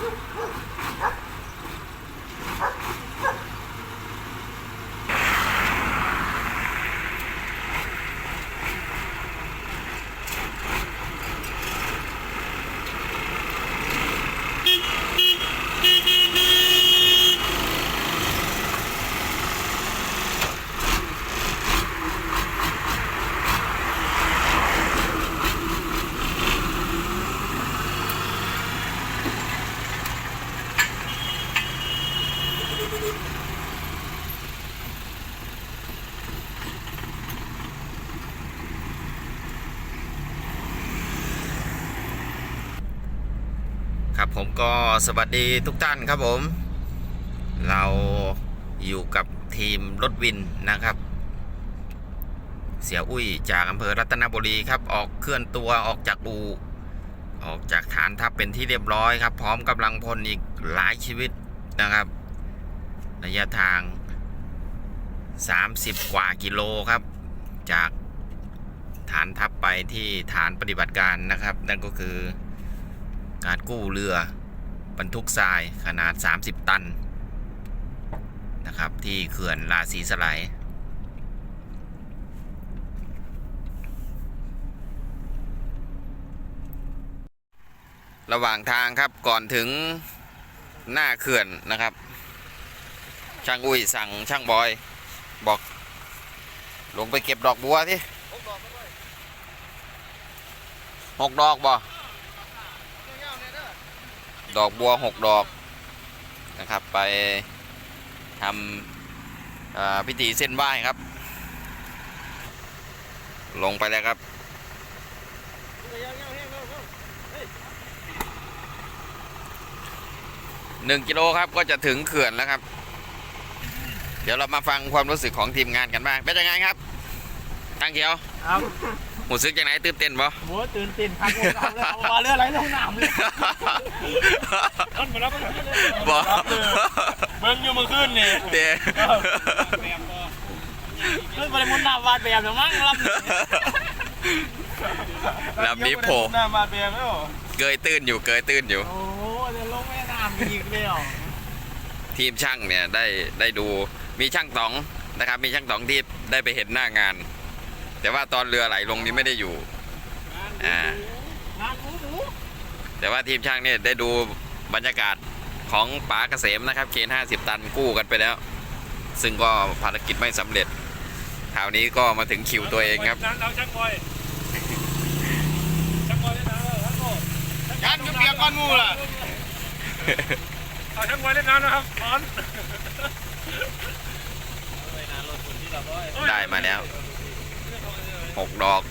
Oh, ครับผมก็สวัสดีทุกท่านครับผม เราอยู่กับทีมรถวินนะครับ เสียอุ้ยจากอำเภอรัตนบุรีครับออกเคลื่อนตัวออกจากอูออกจากฐานทัพเป็นที่เรียบร้อยครับ พร้อมกำลังพลอีกหลายชีวิตนะครับระยะทาง 30 กว่ากิโลครับ จากฐานทัพไปที่ฐานปฏิบัติการนะครับ นั่นก็คือ การกู้เรือบรรทุกทรายขนาด 30 ตันนะครับที่เขื่อนราศีสไลระหว่างทางครับก่อนถึงหน้าเขื่อนนะครับ ช่างอุ้ยสั่งช่างบอย บอกลงไปเก็บดอกบัวที่หกดอกบ่ ดอกบัวหกดอกนะครับ ไปทำพิธีเส้นไหว้ครับ ลงไปแล้วครับหนึ่งกิโลครับก็จะถึงเขื่อนแล้วครับ เดี๋ยวเรามาฟังความรู้สึกของทีมงานกันบ้างเป็นยังไงครับตั้งเขียวครับ หมูซึกยังไงตื่นเต้นบ่โหตื่นเต้นพักผมเอาเลยเอามาเรืออะไรลงน้ำเลยต้นมาแล้วมันขึ้นเลยบ่รับเลยเบิ้งอยู่เมื่อคืนนี่เด้ขึ้นไปมุนน้ำวาดแบบอย่างมั้งรับลำนี้โผล่น้ำวาดแบบแล้วเกยตื้นอยู่เกยตื้นอยู่ โอ้โหเดี๋ยวลงแม่น้ำอีกแล้วทีมช่างเนี่ยได้ได้ดูมีช่างต๋องนะครับ มีช่างต๋องที่ได้ไปเห็นหน้างาน แต่ว่าตอนเรือไหลลงนี้ไม่ได้อยู่อ่างานหมูหมูแต่ว่าทีมช่างเนี่ยได้ดูบรรยากาศของป๋าเกษมนะครับเคน50ตันกู้กันไปแล้ว ซึ่งก็ภารกิจไม่สำเร็จคราวนี้ก็มาถึงคิวตัวเองครับเราช่างบอยช่างบอยเล่นน้ำแล้วโอ้ยันเปียกก้อนงูล่ะเอาช่างบอยเล่นน้ำนะครับถอนได้มาแล้ว หกดอก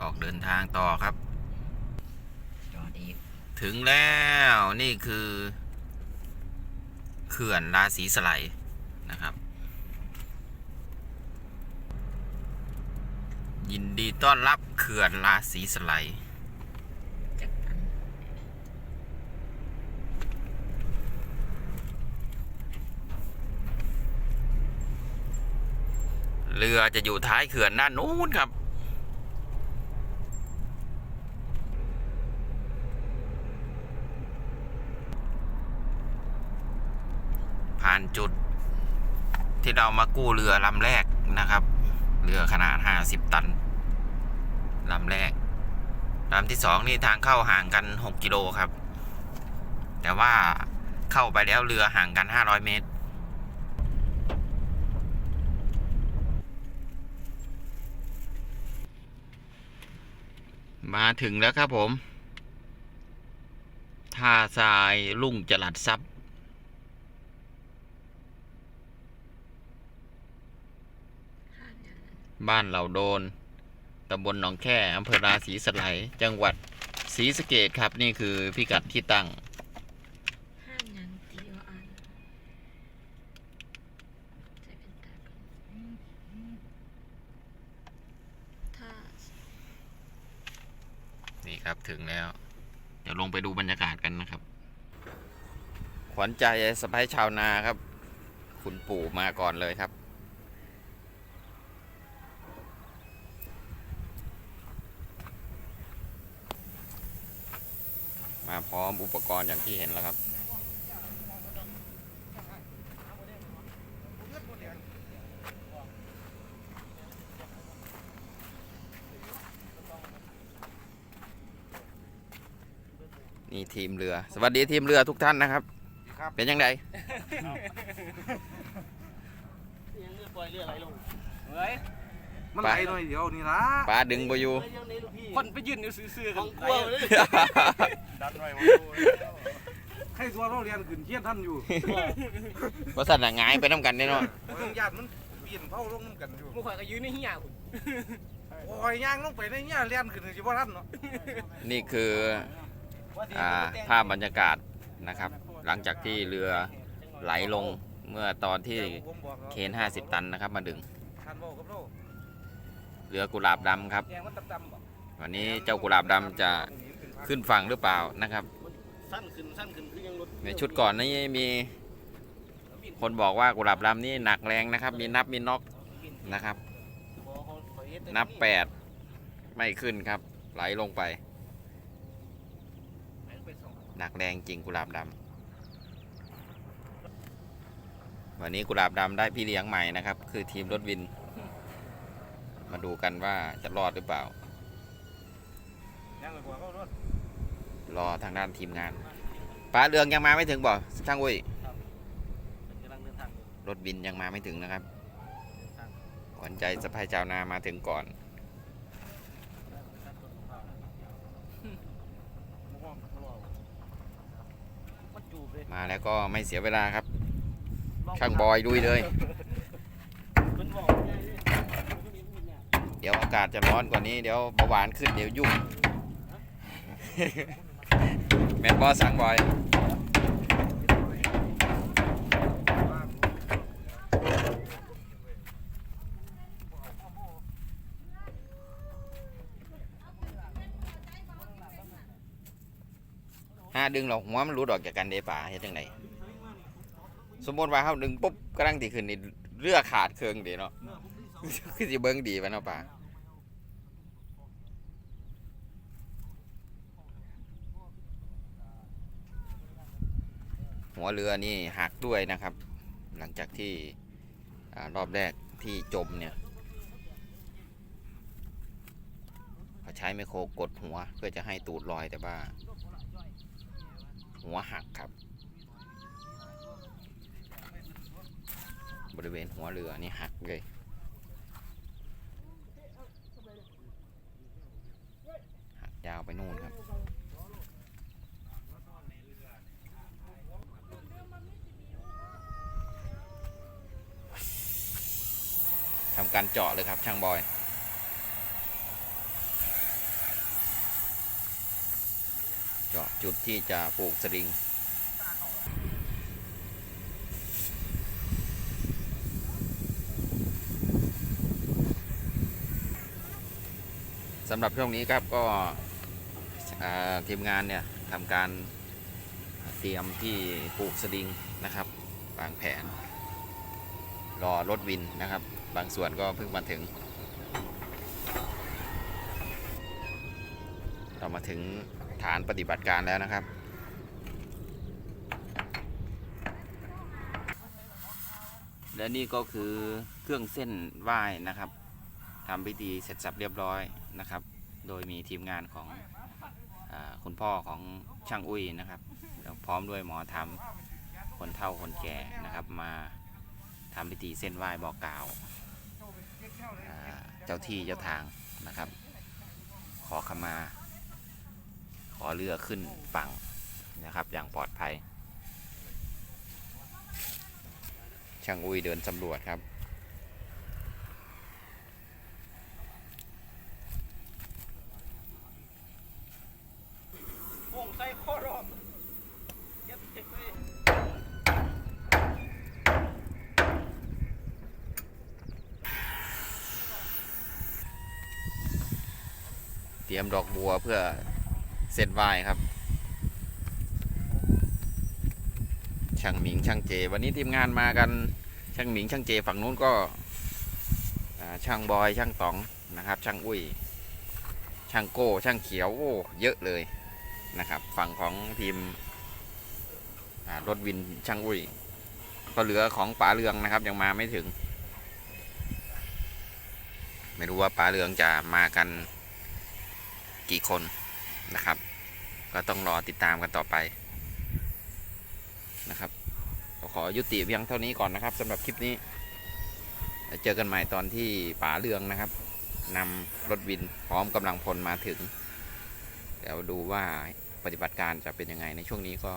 ออกเดินทางต่อครับ ถึงแล้วนี่คือเขื่อนราศีสไลนะครับ ยินดีต้อนรับเขื่อนราศีสไลย เรือจะอยู่ท้ายเขื่อนด้านนู้นครับ ผ่านจุดที่เรามากู้เรือลำแรกนะครับ เรือขนาด 50 ตันลำแรกลำที่สองนี่ทางเข้าห่างกัน 6 กิโลครับ แต่ว่าเข้าไปแล้วเรือห่างกัน 500 เมตร มาถึงแล้วครับผมท่าทรายลุ่งจลัดซับบ้านเหล่าโดน ตำบลหนองแค่อำเภอราศีสไลจังหวัดศรีสะเกดครับ นี่คือพิกัดที่ตั้ง ห้ามยังตีว่าอ่านใส่เป็นตาก่อนถ้า นี่ ครับถึงแล้ว เดี๋ยวลงไปดูบรรยากาศกันนะครับ ขวัญใจสะพ้ายชาวนาครับ คุณปู่มาก่อนเลยครับ มาพร้อมอุปกรณ์อย่างที่เห็นแล้วครับ นี่ ทีมเรือ สวัสดีทีมเรือทุกท่านนะครับ ครับ เป็นยังไงยังเลือกปล่อยเรือไหลลงเฮ้ยมันไหลหน่อยเดียวนี่ละปลาดึงไปอยู่คนไปยืนอยู่ซื่อๆกันกลัวเลยดันหน่อยให้ตัวเราเรียนขึ้นเคียนท่านอยู่ว่าสัตว์น่ะหงายไปน้ำกันแน่นอนโอ้ยญาติมันเปลี่ยนเผาลงน้ำกันอยู่มึงข่อยก็ยืนในเหี้ยคุณโอ้ยย่างลงไปในเนี่ยเรียนขึ้นสิบ่ทันเนาะนี่คืออ่า ภาพบรรยากาศนะครับ หลังจากที่เรือไหลลงเมื่อตอนที่ผมบอกแล้วเคน50 ตันนะครับมาดึง เรือกุหลาบดำครับ วันนี้เจ้ากุหลาบดำจะขึ้นฝั่งหรือเปล่านะครับในชุดก่อนนี้มีคนบอกว่ากุหลาบดำนี่หนักแรงนะครับ มีนับมีน็อกนะครับ นับ 8 ไม่ขึ้นครับ ไหลลงไป หนักแรงจริงกุหลาบดำวันนี้กุหลาบดำได้พี่เลี้ยงใหม่นะครับ คือทีมรถวิน มาดูกันว่าจะรอดหรือเปล่าย่างไปกว่าเขารถรอทางด้านทีมงานป้าเรืองยังมาไม่ถึงบ่ช่างอุ้ยกำลังเดินทางรถบินยังมาไม่ถึงนะครับขวัญใจสะพายเจ้านามาถึงก่อนมันจูบเลย มาแล้วก็ไม่เสียเวลาครับ ช่างบอยลุยเลยมันบอกไงนี่เดี๋ยวอากาศจะร้อนกว่านี้เดี๋ยวเบาหวานขึ้นเดี๋ยวยุ่งแมนบอสั่งบอย ดึงหรอกหัวมันรูดออกจากกันเดป่าเฮ็ดจังไดสมมติว่าเขาดึงปุ๊บกำลังที่ขึ้นนี่เรือขาดเครื่องดีเนาะคือสิเบิ่งดีไปเนาะป่าหัวเรือนี่หักด้วยนะครับ หลังจากที่รอบแรกที่จมเนี่ยเขาใช้ไมโครกดหัวเพื่อจะให้ตูดลอยแต่ว่า หัวหักครับ บริเวณหัวเรือนี่หักเลยหักยาวไปนู่นครับทำการเจาะเลยครับช่างบอย เจุดที่จะปลูกสลิงสำหรับช่วงนี้ครับก็ทีมงานเนี่ยทำการเตรียมที่ปลูกสลิงนะครับวางแผน รอรถวินนะครับ บางส่วนก็เพิ่งมาถึง เรามาถึง ฐานปฏิบัติการแล้วนะครับ และนี่ก็คือเครื่องเส้นไหว้นะครับทำพิธีเสร็จสับเรียบร้อยนะครับ โดยมีทีมงานของอคุณพ่อของช่างอุ้ยนะครับ พร้อมด้วยหมอธรรมคนเฒ่าคนแก่นะครับมาทำพิธีเส้นไหว้บอกกล่าวเจ้าที่เจ้าทางนะครับ ขอขมา อเรือขึ้นฝั่งนะครับอย่างปลอดภัย ช่างอุ้ยเดินสำรวจครับโป่งใส่ข้อรอบเย็ดเจ็บเลยเตรียมดอกบัวเพื่อ เส้นไหว้ครับ ช่างหมิงช่างเจ วันนี้ทีมงานมากันช่างหมิงช่างเจฝั่งนู้นก็ช่างบอยช่างต๋องนะครับ ช่างอุ้ย ช่างโก้ ช่างเขียวโอ้เยอะเลยนะครับ ฝั่งของทีมรถวินช่างอุ้ยก็เหลือของป๋าเรืองนะครับ ยังมาไม่ถึง ไม่รู้ว่าป๋าเรืองจะมากันกี่คน นะครับ ก็ต้องรอติดตามกันต่อไปนะครับขอยุติเพียงเท่านี้ก่อนนะครับสำหรับคลิปนี้ เจอกันใหม่ตอนที่ป๋าเรืองนะครับนำรถวินพร้อมกำลังพลมาถึงเดี๋ยวดูว่าปฏิบัติการจะเป็นยังไงในช่วงนี้ก็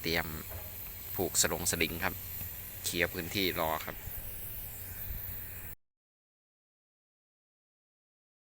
เตรียมผูกสลงสลิงครับ เคลียร์พื้นที่รอครับ